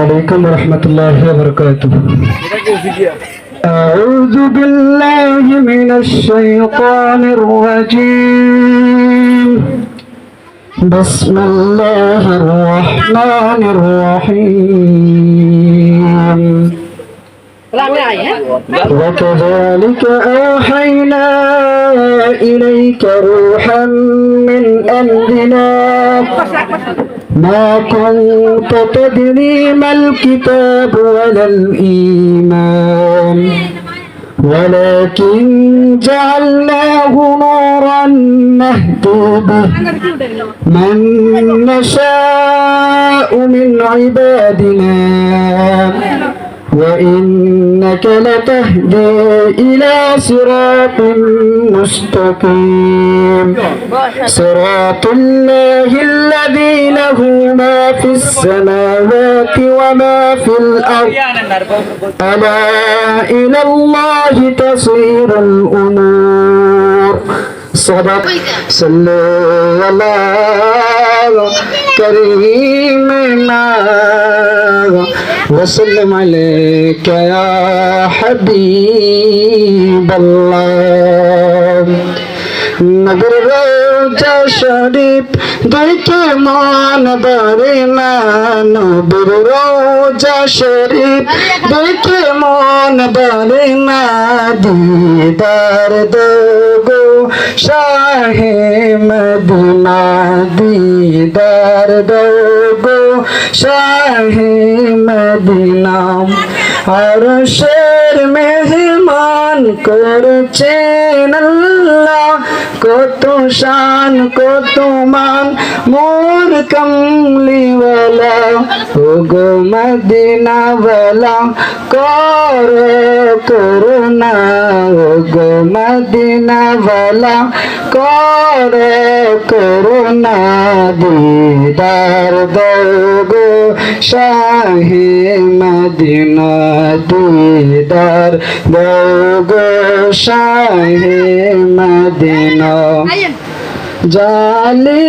عليكم ورحمة الله وبركاته. أعوذ بالله من الشيطان الرجيم. بسم الله الرحمن الرحيم. وكذلك أوحينا إليك روحا من أمرنا ما كنت تدري ما الكتاب ولا الإيمان ولكن جعلناه نورا نهدي به من نشاء من عبادنا وإنك لتهدي إلى صراط مستقيم. صراط الله الذي له ما في السماوات وما في الأرض. ألا إلى الله تصير الأمور. صدق صلوا على كريمنا وسلم عليك يا حبيب الله নগর রোজা শরীফ, দেখে মন ধরে না নবীর রোজা শরীফ। দেখে মন ধরে না দিদার দেবো শাহে মদিনা, দিদার দেবো শাহে মদিনা। আর শের মেহমান করছেন আল্লাহ কত শান কত মান মোর কমলিওয়ালা। ও গো মদিনাওয়ালা, কর করুণা। ও গো মদিনাওয়ালা, কর করুণা। দিদার দগো শাহে মদিনা। দিদার দগো শাহে মদিনা। জালি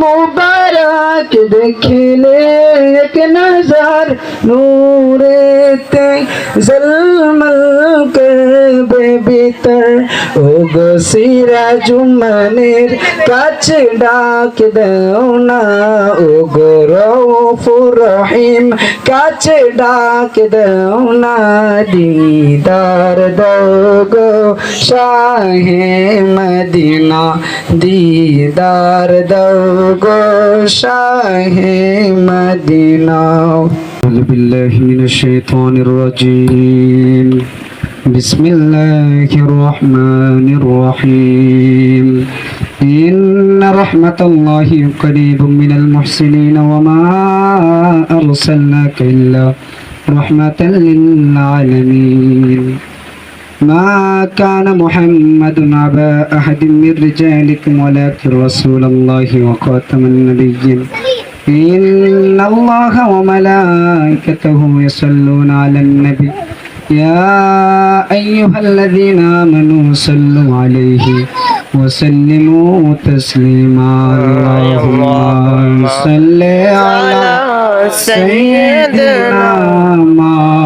মুবারক দেখিলে এক নজর নূরেতে জলমল করবে ভিতর ও গো সিরাজুমানের কাছে ডাক দাও না ও গো রউফুর রহিম কাছে ডাক দাও না দিদার দাও গো শাহে মদিনা দিদার দাও গো শাহে মদিনা أعوذ بالله من الشيطان الرجيم بسم الله الرحمن الرحيم إن رحمة الله قريب من المحسنين وما أرسلناك إلا رحمة للعالمين ما كان محمد أبا أحد من رجالكم ولكن رسول الله وخاتم النبيين. إن الله وملائكته يصلون على النبي. يا أيها الذين آمنوا صلوا عليه وسلموا تسليما. اللهم صل على سيدنا مولانا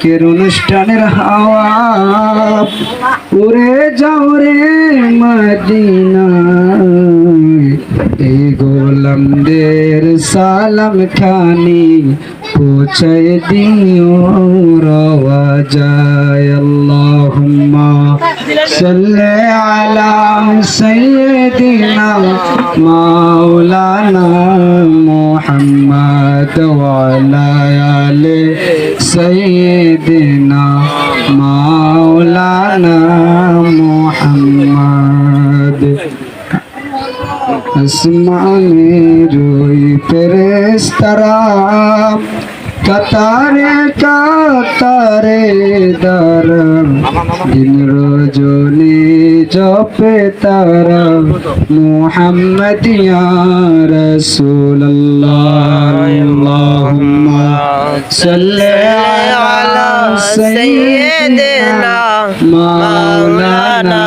আজকের অনুষ্ঠানের হাওয়া উড়ে যাও রে মদিনা। এই গোলামদের সালাম খানি পৌঁছায় দিও, রওয়া যায় আল্লাহুম্মা। সাল্লি আলা সাইয়্যিদিনা মাওলানা মুহাম্মদ ওয়া আলা আলি سيدنا مولانا محمد আসমানে রই ফেরেস্তারা কাতারে কাতারে দার দিন রজনী জপে তারা মুহাম্মদ রাসূলুল্লাহ। আল্লাহুম্মা সাল্লি আলা সাইয়্যিদিনা মাওলানা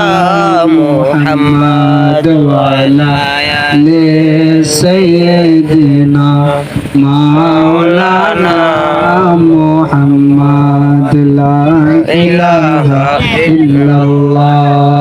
মুহাম্মদ ওয়া আলা আলি সাইয়্যিদিনা মাওলানা মুহাম্মদ লা ইলাহা ইল্লাল্লাহ। লা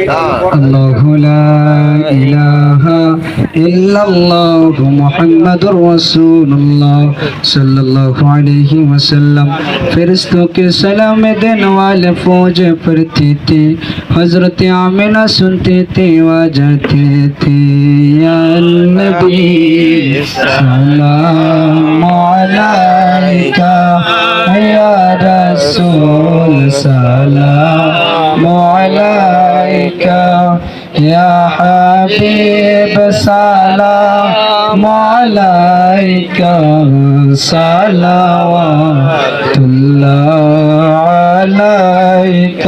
আল্লাহু লা ইলাহা ইল্লাল্লাহ মুহাম্মাদুর রাসূলুল্লাহ সাল্লাল্লাহু আলাইহি ওয়াসাল্লাম ফেরেশতোं के सलाम देने वाले फौज पढ़ती थी हजरत आमिना सुनते थे वाजते थे या नबी सलाम अलैका या रसूल सलाम अलैका عليك يا حبيب سلام عليك صلوات الله عليك.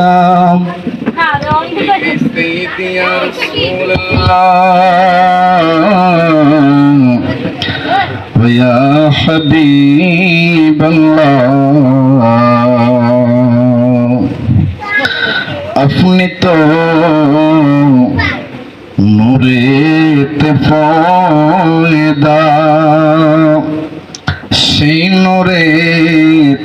سيدي يا رسول الله حبيب الله. আপনি তো নূরেতে ফয়দা সেই নূরে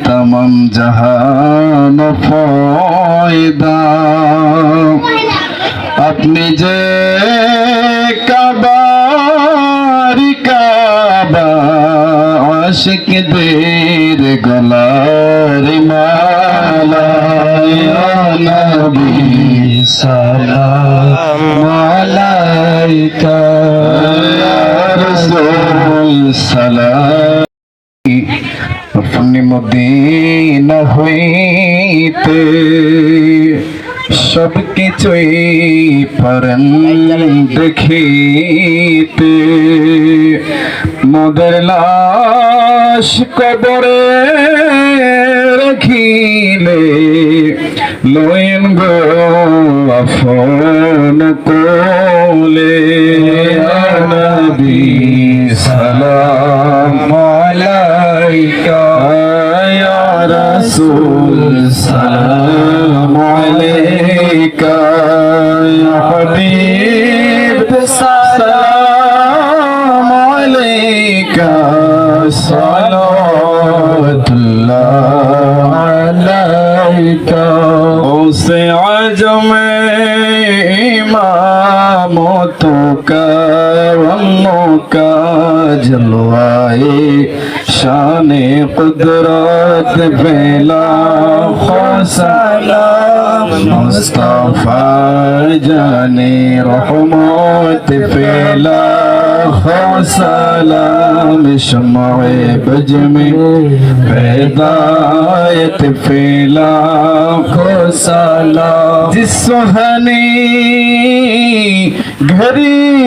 তামাম জাহান ফয়দা আপনি যে কাবারি কাবা আশিকদের গলার মালা নবী। সালাম আলাইকা রাসূল সালাম। আপনি মদিনা হইতে সব কিছুই পারেন দেখিতে। মোদের লাশ কবরে রাখিলে লইন গো আফন কোলে নবী সালাম। رحمتك ومنك جلوائے شان قدرت پھیلا خوصلا مصطفیٰ جان رحمت پھیلا خو سلام شمع بجم بیدایت فیلا خو سلام جس سہنی گھری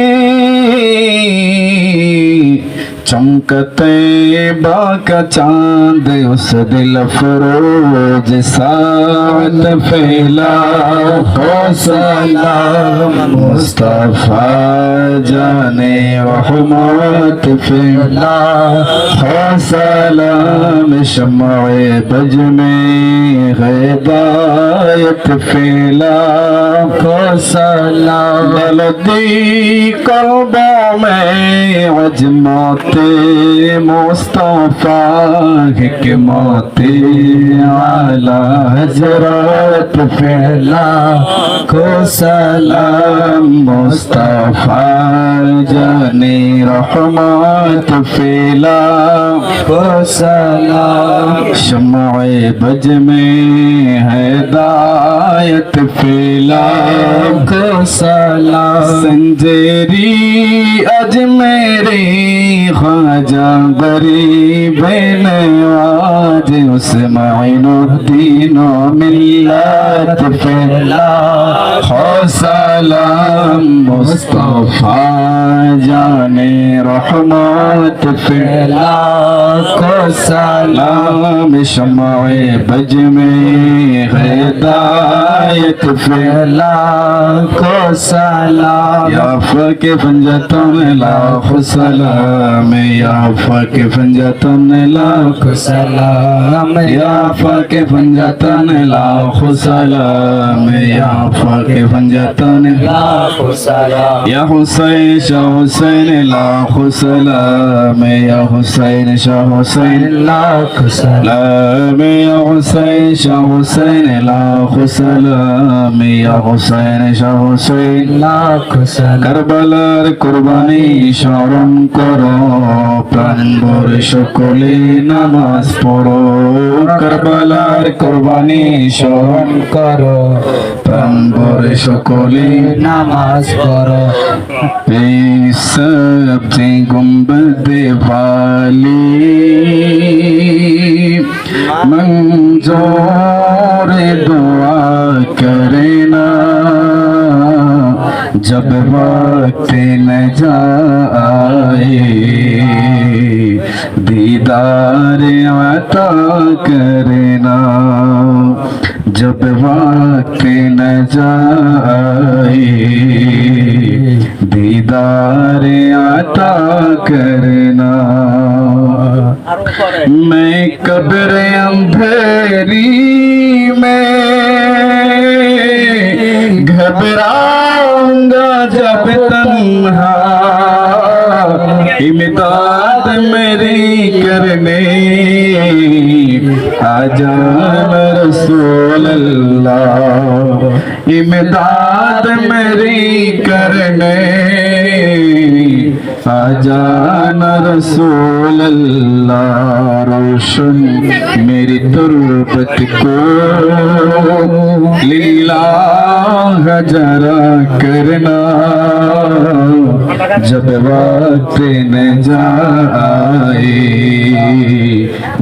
चमकते बाका चांद उस दिल फरोज साथ फैला हो सलाम मुस्तफा जाने रहमत फैला हो सलाम शम्मा बज में गैबायत फैला हो सलाम जल्दी कल्बों में अजमाते مصطفیٰ کہ موتی اعلیٰ حضرت پھیلا کو سلام مصطفیٰ جانی رحمت پھیلا کو سلام شمع بج میں ہدایت پھیلا کو سلام سنجری اج میری খাজা গরিব আজ উসমাইন উদ্দিন মিল্লাত ফেলা। সালাম মুস্তফা জানে রহমত ফেলা। কো সালাম শমায়ে বজমে হেদায়ত ফেলা। কো সালাম ইয়া ফাকে ফঞ্জতম লা সালাম میں یا فن جتن لاکھ سلام، یا فن جتن لاکھ سلام، یا فن جتن لاکھ سلام، یا حسین شاہ حسین لاکھ سلام، یا حسین شاہ حسین لاکھ سلام، یا حسین شاہ حسین لاکھ سلام، یا حسین شاہ حسین لاکھ سلام۔ کربلا قربانی شارم کرو প্রাণ ভরে সকলে নামাজ পড়ো। কারবালার কোরবানি স্মরণ করো। প্রাণ সকলে নামাজ পড়ো। এই সব যে গুম্বদে ভালি। মঞ্জোরে দোয়া কর। جب وقت نہ جائے، دیدار عطا کرنا۔ جب وقت نہ جائے، دیدار عطا کرنا۔ میں قبر اندھیری میں گھبرا جان رسول اللہ امداد میری کرنے आजान रसूल अल्लाह रोशन मेरी तुरबत को लीला जरा करना जब वक्त न जाए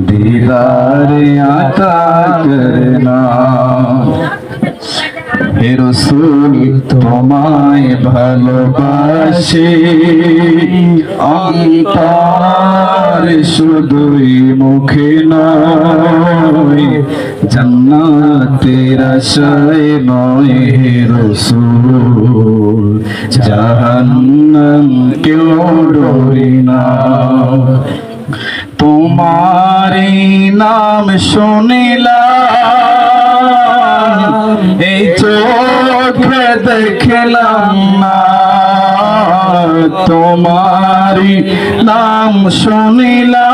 दीदार आता करना হে রসুল, তোমায় ভালোবাসি। অন্তর শুধুই মুখে নয়, জান্নাতের আশায় নয় হে রসুল। জাহান্নাম কেউ ডরি না। তোমারি নাম শুনিলাম। দেখলাম না। তোমারি নাম শুনিলাম।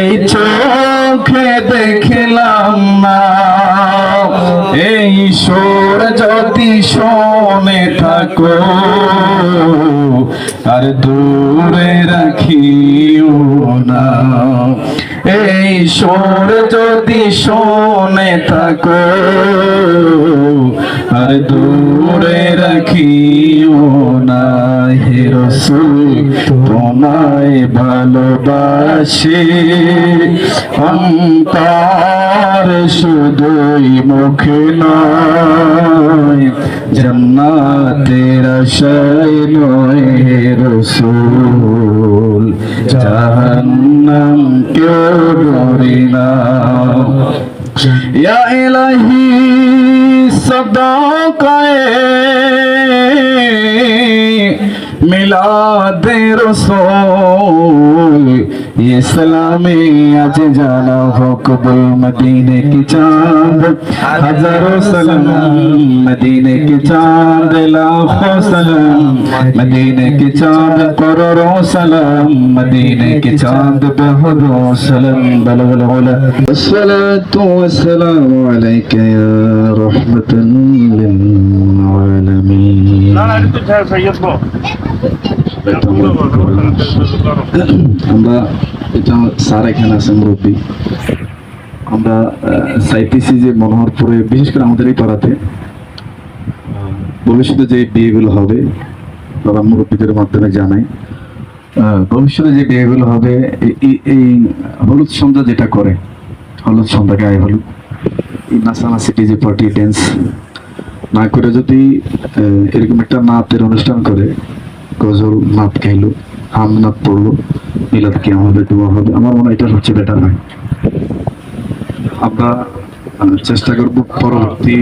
এই চোখে দেখলাম না। এই সুর যদি শোনে থাকো আর দূরে রাখিও না। এই সুর যদি শোনে থাকো, আর দূরে রাখিও না হে রসুল, তোমায় ভালোবাসি। অন্তর শুধুই মুখে নয়, জান্নাতের আশায় নয় হে রসুল। জাহান্নাম কেউ ডরে না। ইয়া ইলাহি সদাকায়ে মিলাদে রসুল, ইসলামে আজ জানা হোক বল মদিনে কি চাঁদ। হাজারো সালাম, মদিনে কি চাঁদ, লাখো সালাম, মদিনে কি চাঁদ, করোড়ো সালাম, মদিনে কি চাঁদ, বহুরো সালাম। বল বল বল। আসসালাতু ওয়াসসালামু আলাইকা ইয়া রাহমাতাল লিল আলামিন। না না একটু ছাড় সাইয়্যদ আমরা এটা স্যার এখানে আছেন মুরব্বী আমরা চাইতেছি যে মনোহরপুরে, বিশেষ করে আমাদের এই পাড়াতে ভবিষ্যতে যে বিয়েগুলো হবে, তারা মুরব্বীদের মাধ্যমে জানাই। ভবিষ্যতে যে বিয়েগুলো হবে এই- হলুদ সন্ধ্যা যেটা করে, হলুদ সন্ধ্যা গায়ে হলুদ, এই নাচানাচি ডিজে পার্টি ড্যান্স না করে যদি এরকম একটা নাচের অনুষ্ঠান করে গজল মাপ খাইলো হাম নাপ পড়ল মিলাদ কি হবে দোয়া হবে? আমার মনে হয় এটা সবচেয়ে বেটার হয়। আমরা চেষ্টা করব পরবর্তী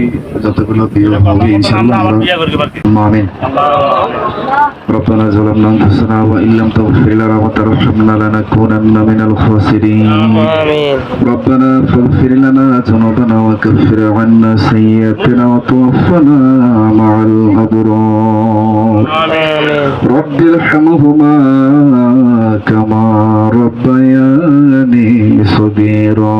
যতগুলো বিয়ে হবে ইনশাআল্লাহ আমার আমরা বিয়া করবে বাকি আমিন ربنا ظلمنا انفسنا وان لم تغفر لنا وترحمنا لنكونن من الخاسرين আমিন ربنا فاغفر لنا ذنوبنا وكفر عنا سيئاتنا وتوفنا مع الابرار আমিন رب ارحمهما كما ربياني صغيرا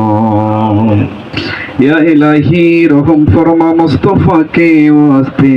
ইয়া ইলাহি রহম ফরমা মুস্তফাকে ওয়াস্তে।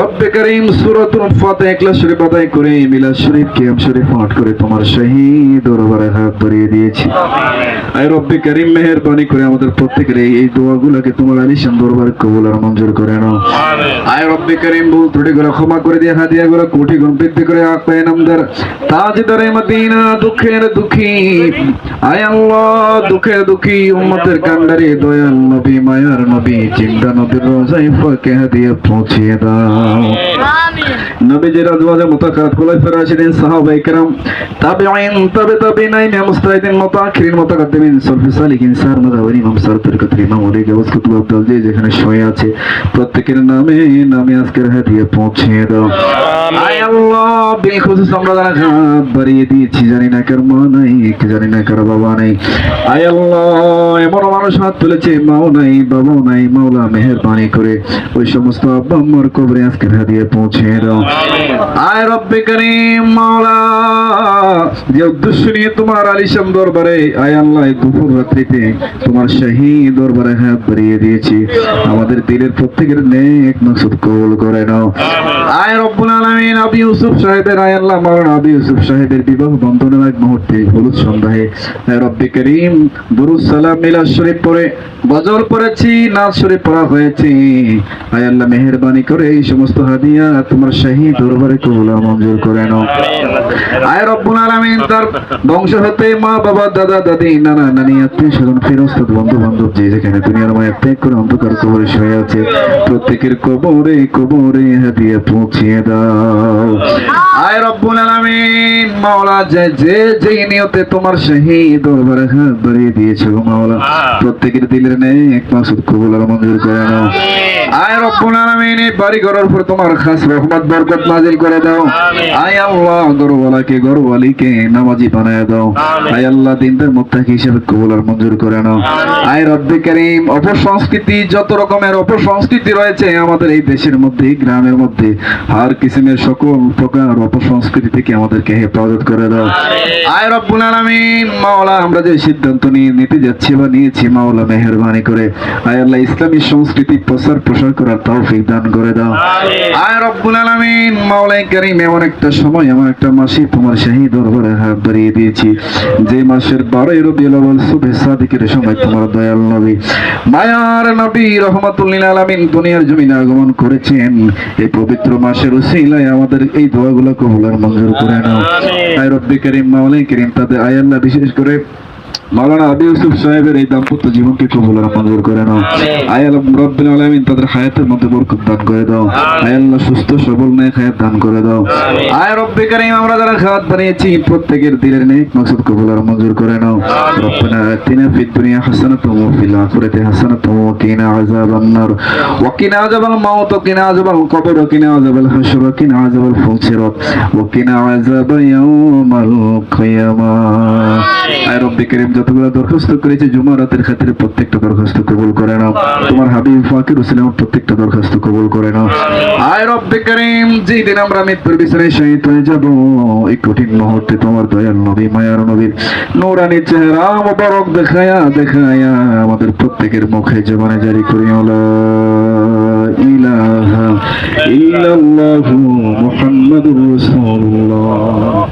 রব্বে করিম সূরাতুল ফাতিহা ইখলাস শরীফ আদায় করে মিলাদ শরীফ কিয়াম শরীফ পাঠ করে তোমার শাহী দরবারে হাত বাড়িয়ে দিয়েছি। আয় রব্বে করিম মেহেরবানি করে আমাদের প্রত্যেকের এই দোয়াগুলোকে তোমার আলিশান দরবারে কবুল আর মঞ্জুর করে নাও। আয় রব্বে করিম ভুল ত্রুটি করে ক্ষমা করে দিয়ে হাদিয়া করে কোটি গুণ বৃদ্ধি করে আপায় নামদার তাজদারে মদিনা দুঃখের দুঃখী। আয় আল্লাহ দুঃখের দুঃখী উম্মতের কান্ডারে দয়াল নবী মায়ার নবী জিন্দা নবীর রোজাই ফাঁকে হাদিয়া পৌঁছিয়ে দাও। Amen. নবীজির আজওয়াজে মুতাকাত খুলাফায়ে রাশিদিন সাহাবায়ে কেরাম। তাবিঈন তাবে তাবিঈন মুস্তাহিদিন মুতাকাদ্দিমিন সলফে সালিহিন সার মাদাওয়ারি ইমাম সার তরিকতের ইমাম ওলি গাউস কুতুব আব্দুল যেখানে শুয়ে আছে। প্রত্যেকের নামে নামে আজকের হাদিয়া পৌঁছিয়ে দাও। আয় আল্লাহ বিল খুশুস আমরা যারা হাত বাড়িয়ে দিয়েছি জানি না কার মা নাই জানি না কার বাবা নাই। আয় আল্লাহ এমন মানুষ হাত তুলেছে মাও নাই বাবাও নাই মাওলা মেহেরবানি করে। ওই সমস্ত আব্বা আম্মার কবরে আজকের হাদিয়া পৌঁছে দাও। আয় রব্বে করিম যে উদ্দেশ্য নিয়ে তোমার আলিশান দরবারে, আয় আল্লাহ দুপুর রাত্রিতে তোমার শাহী দরবারে হাত বাড়িয়ে দিয়েছি। আমাদের দিলের প্রত্যেকের নেক কবুল করে নাও। আয় রব্বুল আবি ইউসুফ সাহেবের, আয় আল্লাহ আবি ইউসুফ সাহেবের বিবাহ বন্ধনের এক মুহূর্তে হলুদ সন্ধ্যায়। আয় রব্বে করিম, দুরুদ সালাম, মিলাদ শরীফ পড়ে বজর পড়েছি, নাচ শরীফ পড়া হয়েছে। আয় আল্লাহ, মেহেরবানি করে এই সমস্ত হাদিয়া তোমার শাহী দরবারে কবুল মঞ্জুর করে নাও। আয় রব্বুল আলামিন, তার বংশ হতে মা, বাবা, দাদা, দাদি, নানা, নানি, আত্মীয় স্বজন ফেরস্তাদ বন্ধু বান্ধব যে যেখানে দুনিয়ার মায়া ত্যাগ করে অন্ধকার কবরে শুয়ে আছে, প্রত্যেকের কবরে কবরে হাদিয়া পৌঁছিয়ে দাও। আয় রব্বুল আলামিন, মাওলা, যে যে, যেই নিয়তে তোমার শাহী দরবারে হাত বাড়িয়ে দিয়েছে মাওলা, প্রত্যেকের দিলের নেক মাসুদ কবুল মঞ্জুর করে নাও। আয় রব্বুল আলামিন, এই বাড়ি ঘরের উপর তোমার খাস রহমত বরকত নাজিল করে দাও। আয় আল্লাহ গরওয়ালাকে গরওয়ালিকে নামাজি বানায় দাও। আয় আল্লাহ দিনদার মুত্তাকি হিসেবে কবুল আর মঞ্জুর করে নাও। আয় রব্বে করিম অপসংস্কৃতি যত রকমের অপসংস্কৃতি রয়েছে আমাদের এই দেশের মধ্যে গ্রামের মধ্যে আর কিসিমের সকল প্রকার অপসংস্কৃতি থেকে আমাদেরকে হেফাজত করে দাও। আয় রব্বুল আলামিন মাওলা আমরা যে সিদ্ধান্ত নিয়ে নিতে যাচ্ছি বা নিয়েছি মাওলা মেহেরবানি করে আয় আল্লাহ ইসলামী সংস্কৃতি প্রচার প্রসার করার তৌফিক দান করে দাও। আয় রব্বুল আলামিন মাওলাই করিম এমন একটা সময় এমন একটা মাসে তোমার শাহী দরবারে হাত বাড়িয়ে দিয়েছি। যে মাসের বারোই রবিউল আউয়াল শুভে সাদিকের সময় তোমার দয়াল নবী মায়ার নবী আলামিন দুনিয়ার জমিনে আগমন করেছেন। এই পবিত্র মাসের উসিলায় আমাদের এই দোয়াগুলো কবুল আর মঞ্জুর করে নাও। আয় রব্বি করিম মাওলাই করিম তাদের আয় আল্লাহ বিশেষ করে মাওলানা আবি ইউসুফ সাহেবের এই দাম্পত্য জীবনকে কবুল আর মঞ্জুর করে নাও। আয় আল্লাহ রব্বিল আলামিন তাদের হায়াতের মধ্যে বরকত দান করে দাও। আয় আল্লাহ সুস্থ সবল নেক হায়াত দান করে দাও। আয় রব্বি করিম আমরা যারা খাত বানিয়েছি প্রত্যেকের দিলের নেক মাকসুদ কবুল আর মঞ্জুর করে নাও। রব্বানা আতিনা ফিদ দুনিয়া হাসানাতাও ওয়া ফিল আখিরাতি হাসানাতাও ওয়া কিনা আযাবান নার। ওয়া কিনা আযাবাল মাউত ওয়া কিনা আযাবাল কবর ওয়া কিনা আযাবাল হাশর ওয়া কিনা আযাবাল ফুসিরাত ওয়া কিনা আযাবা ইয়াউমাল কিয়ামা আয় রব্বি করিম যতগুলো দরখাস্ত করেছে জুমা রাতের খাতিরে প্রত্যেকটা দরখাস্ত কবুল করে নাও। তোমার হাবিব ফাকির হোসেন প্রত্যেকটা দরখাস্ত কবুল করে নাও। আয় রব্বি করিম যেই দিন আমরা মৃত্যুর বিছানায় শহীদ হয়ে যাব এই কঠিন মুহূর্তে তোমার দয়াল নবী মায়ার নবীর নূরানি চেহারা মোবারক দেখায়া দেখায়া আমাদের প্রত্যেকের মুখে জবানে জারি করি লা ইলাহা ইল্লাল্লাহু মুহাম্মাদুর রাসূলুল্লাহ।